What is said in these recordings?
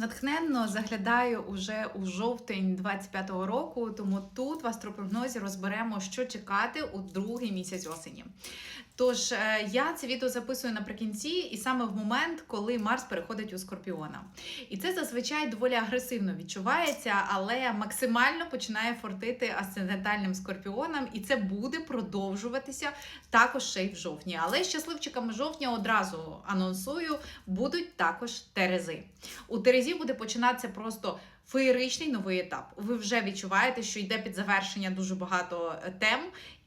Натхненно заглядаю уже у жовтень 25-го року, тому тут в астропрогнозі розберемо, що чекати у другий місяць осені. Тож е, я це відео записую наприкінці, і саме в момент, коли Марс переходить у Скорпіона. І це зазвичай доволі агресивно відчувається, але максимально починає фортити асцендентальним скорпіоном, і це буде продовжуватися також ще й в жовтні. Але щасливчиками жовтня одразу анонсую, будуть також терези. У Терезі буде починатися просто феєричний новий етап. Ви вже відчуваєте, що йде під завершення дуже багато е, тем,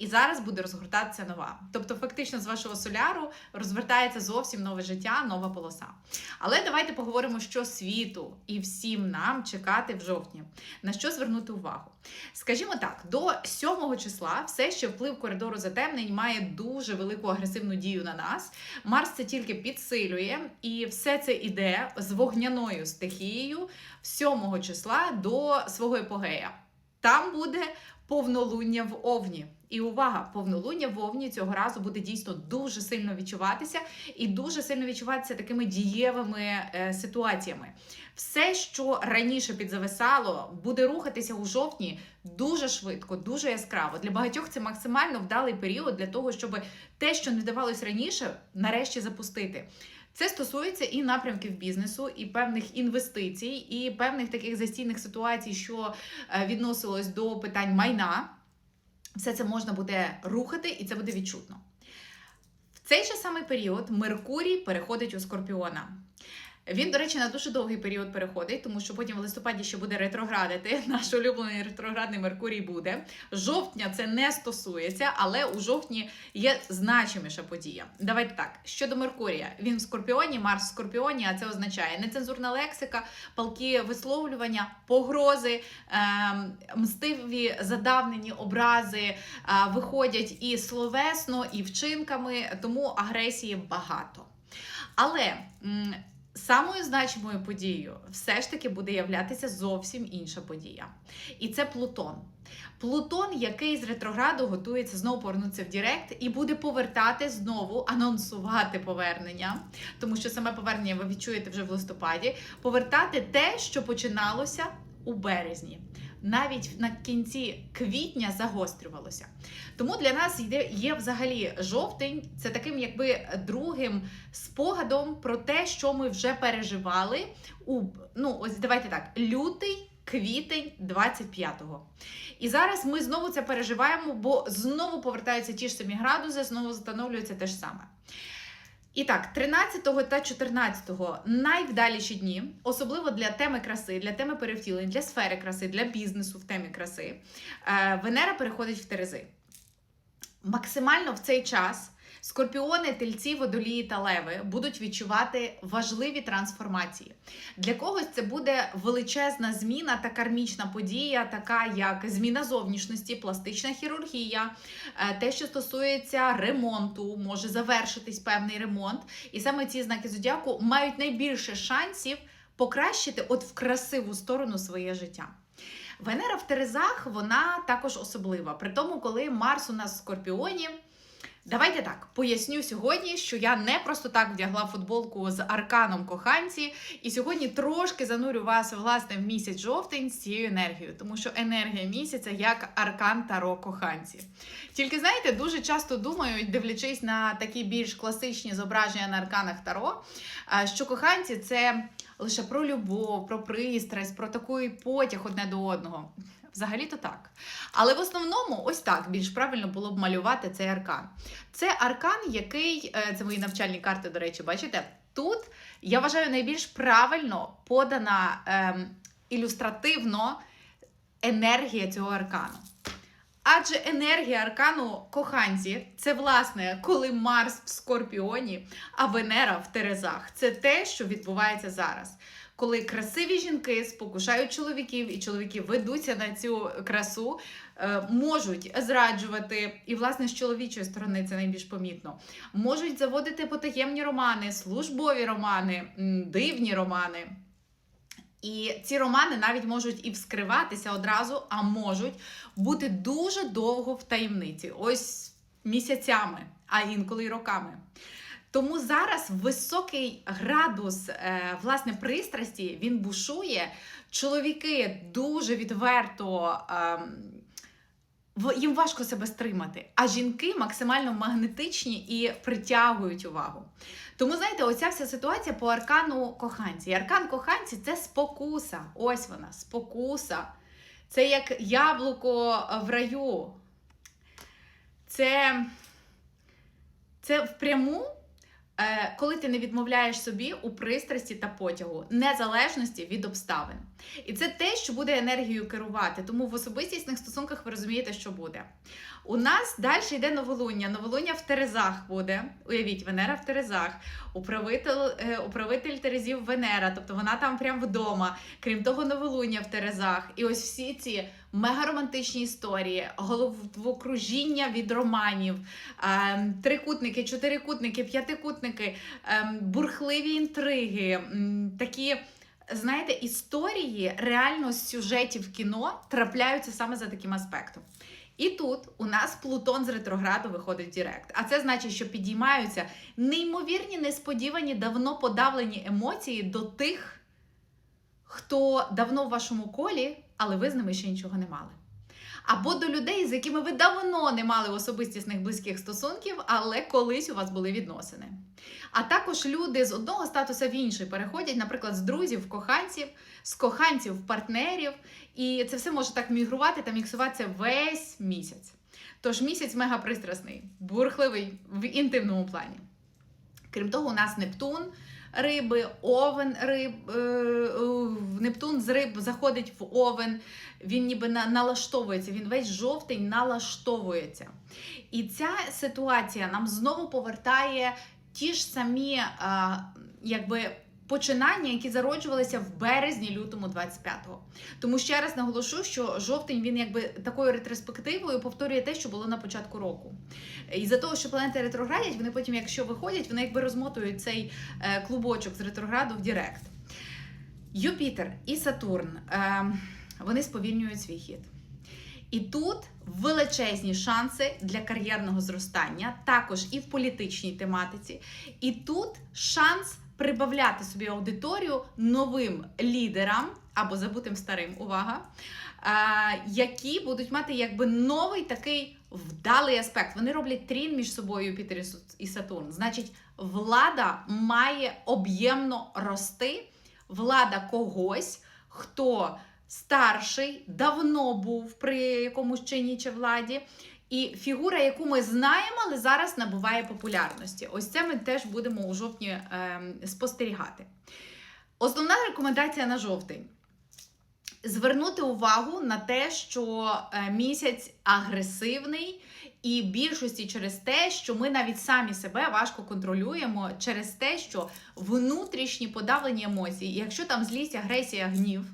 і зараз буде розгортатися нова. Тобто, фактично, з вашого соляру розвертається зовсім нове життя, нова полоса. Але давайте поговоримо, що світу і всім нам чекати в жовтні. На що звернути увагу? Скажімо так, до 7 числа все ще вплив коридору затемнень має дуже велику агресивну дію на нас. Марс це тільки підсилює, і все це іде з вогняною стихією 7 числа до свого епогея. Там буде повнолуння в Овні. І увага, повнолуння в Овні цього разу буде дійсно дуже сильно відчуватися і дуже сильно відчуватися такими дієвими е, ситуаціями. Все, що раніше підзависало, буде рухатися у жовтні дуже швидко, дуже яскраво. Для багатьох це максимально вдалий період для того, щоб те, що не вдавалось раніше, нарешті запустити. Це стосується і напрямків бізнесу, і певних інвестицій, і певних таких застійних ситуацій, що е, відносилось до питань майна. Все це можна буде рухати, і це буде відчутно. В цей же самий період Меркурій переходить у Скорпіона. Він, до речі, на дуже довгий період переходить, тому що потім в листопаді ще буде ретроградити. Наш улюблений ретроградний Меркурій буде. Жовтня це не стосується, але у жовтні є значиміша подія. Давайте так. Щодо Меркурія, він в Скорпіоні, Марс в Скорпіоні, а це означає нецензурна лексика, палки висловлювання, погрози, ем, мстиві задавнені образи е, виходять і словесно, і вчинками, тому агресії багато. Але. Самою значимою подією все ж таки буде являтися зовсім інша подія. І це Плутон. Плутон, який з ретрограду готується знову повернутися в Дірект і буде повертати знову, анонсувати повернення, тому що саме повернення ви відчуєте вже в листопаді, повертати те, що починалося у березні. Навіть на кінці квітня загострювалося. Тому для нас йде є взагалі жовтень, це таким якби другим спогадом про те, що ми вже переживали у ну ось давайте так, лютий. Квітень 25-го. І зараз ми знову це переживаємо, бо знову повертаються ті ж самі градуси, знову встановлюється те ж саме. І так, 13 та 14 найвдаліші дні, особливо для теми краси, для теми перевтілень, для сфери краси, для бізнесу в темі краси, е, Венера переходить в Терези. Максимально в цей час скорпіони, тельці, водолії та леви будуть відчувати важливі трансформації. Для когось це буде величезна зміна та кармічна подія, така як зміна зовнішності, пластична хірургія, е, те, що стосується ремонту, може завершитись певний ремонт. І саме ці знаки зодіаку мають найбільше шансів покращити от в красиву сторону своє життя. Венера в Терезах вона також особлива. При тому, коли Марс у нас в Скорпіоні. Давайте так поясню сьогодні, що я не просто так вдягла футболку з арканом коханці, і сьогодні трошки занурю вас власне в місяць жовтень з цією енергією, тому що енергія місяця як аркан таро коханці. Тільки знаєте, дуже часто думають, дивлячись на такі більш класичні зображення на арканах таро, що коханці це лише про любов, про пристрасть, про такий потяг одне до одного. Взагалі-то так. Але в основному, ось так більш правильно було б малювати цей аркан. Це аркан, який, е, це мої навчальні карти, до речі, бачите? Тут я вважаю найбільш правильно подана ем, ілюстративно енергія цього аркану. Адже енергія аркану коханці це власне, коли Марс в Скорпіоні, а Венера в Терезах. Це те, що відбувається зараз. Коли красиві жінки спокушають чоловіків, і чоловіки ведуться на цю красу, е, можуть зраджувати, і власне з чоловічої сторони це найбільш помітно. Можуть заводити потаємні романи, службові романи, дивні романи. І ці романи навіть можуть і вскриватися одразу, а можуть бути дуже довго в таємниці, ось місяцями, а інколи й роками. Тому зараз високий градус е, власне пристрасті він бушує. Чоловіки дуже відверто. Їм важко себе стримати, а жінки максимально магнетичні і притягують увагу. Тому, знаєте, оця вся ситуація по аркану коханці. І Аркан коханці це спокуса. Ось вона, спокуса. Це як яблуко в раю. Це, це впряму, е, коли ти не відмовляєш собі у пристрасті та потягу, незалежності від обставин. І це те, що буде енергією керувати. Тому в особистісних стосунках ви розумієте, що буде. У нас далі йде новолуння. Новолуння в Терезах буде. Уявіть, Венера в Терезах, управитель, е, управитель Терезів Венера, тобто вона там прям вдома. Крім того, новолуння в Терезах. І ось всі ці мегаромантичні історії, головокружіння від романів, ем, трикутники, чотирикутники, п'ятикутники, ем, бурхливі інтриги, такі. Знаєте, історії реально з сюжетів кіно трапляються саме за таким аспектом. І тут у нас Плутон з ретрограду виходить в Дірект. А це значить, що підіймаються неймовірні, несподівані, давно подавлені емоції до тих, хто давно в вашому колі, але ви з ними ще нічого не мали. Або до людей, з якими ви давно не мали особистісних близьких стосунків, але колись у вас були відносини. А також люди з одного статуса в інший переходять, наприклад, з друзів в коханців, з коханців в партнерів, і це все може так мігрувати та міксуватися весь місяць. Тож місяць мегапристрасний, бурхливий в інтимному плані. Крім того, у нас Нептун, риби, овен риб, е, е, Нептун з риб заходить в овен, він ніби на- налаштовується, він весь жовтий налаштовується. І ця ситуація нам знову повертає ті ж самі а, якби, починання, які зароджувалися в березні, лютому 25-го. Тому ще раз наголошу, що жовтень він якби такою ретроспективою повторює те, що було на початку року. І за того, що планети ретроградять, вони потім, якщо виходять, вони якби розмотують цей е, клубочок з ретрограду в Дірект. Юпітер і Сатурн е, вони сповільнюють свій хід. І тут величезні шанси для кар'єрного зростання, також і в політичній тематиці. І тут шанс прибавляти собі аудиторію новим лідерам або забутим старим, увага, які будуть мати якби новий такий вдалий аспект. Вони роблять трін між собою Юпітер і Сатурн. Значить, влада має об'ємно рости, влада когось, хто старший, давно був при якомусь чині чи владі. І фігура, яку ми знаємо, але зараз набуває популярності. Ось це ми теж будемо у жовтні ем, спостерігати. Основна рекомендація на жовтень. Звернути увагу на те, що е, місяць агресивний, і в більшості через те, що ми навіть самі себе важко контролюємо, через те, що внутрішні подавлені емоції, якщо там злість, агресія, гнів,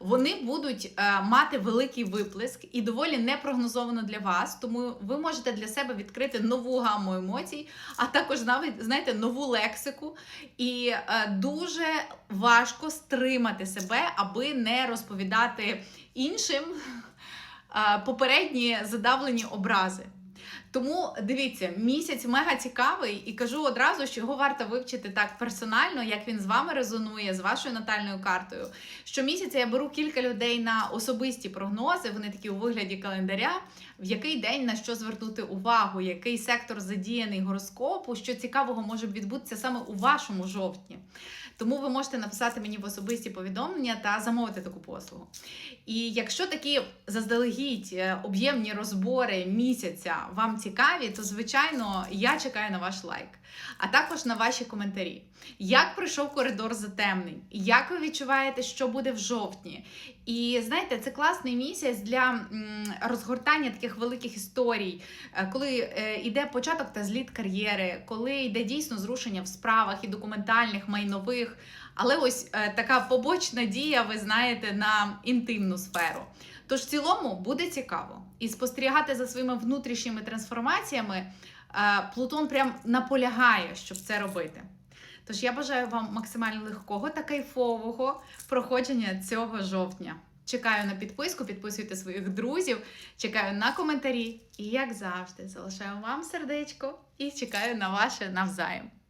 вони будуть е, мати великий виплеск і доволі непрогнозовано для вас. Тому ви можете для себе відкрити нову гамму емоцій, а також навіть знаєте нову лексику. І е, дуже важко стримати себе, аби не розповідати іншим е, попередні задавлені образи. Тому дивіться, місяць мега цікавий, і кажу одразу, що його варто вивчити так персонально, як він з вами резонує, з вашою натальною картою. Щомісяця я беру кілька людей на особисті прогнози, вони такі у вигляді календаря, в який день на що звернути увагу, який сектор задіяний гороскопу, що цікавого може відбутися саме у вашому жовтні. Тому ви можете написати мені в особисті повідомлення та замовити таку послугу. І якщо такі заздалегідь е, об'ємні розбори місяця вам цікаві, то звичайно я чекаю на ваш лайк, а також на ваші коментарі. Як пройшов коридор затемнень? Як ви відчуваєте, що буде в жовтні? І знаєте, це класний місяць для розгортання таких великих історій, е, коли е, йде початок та зліт кар'єри, коли йде дійсно зрушення в справах і документальних, майнових. Але ось е, така побочна дія, ви знаєте, на інтимну сферу. Тож в цілому буде цікаво і спостерігати за своїми внутрішніми трансформаціями. е, Плутон прям наполягає, щоб це робити. Тож я бажаю вам максимально легкого та кайфового проходження цього жовтня. Чекаю на підписку, підписуйте своїх друзів, чекаю на коментарі. І, як завжди, залишаю вам сердечко і чекаю на ваше навзаєм.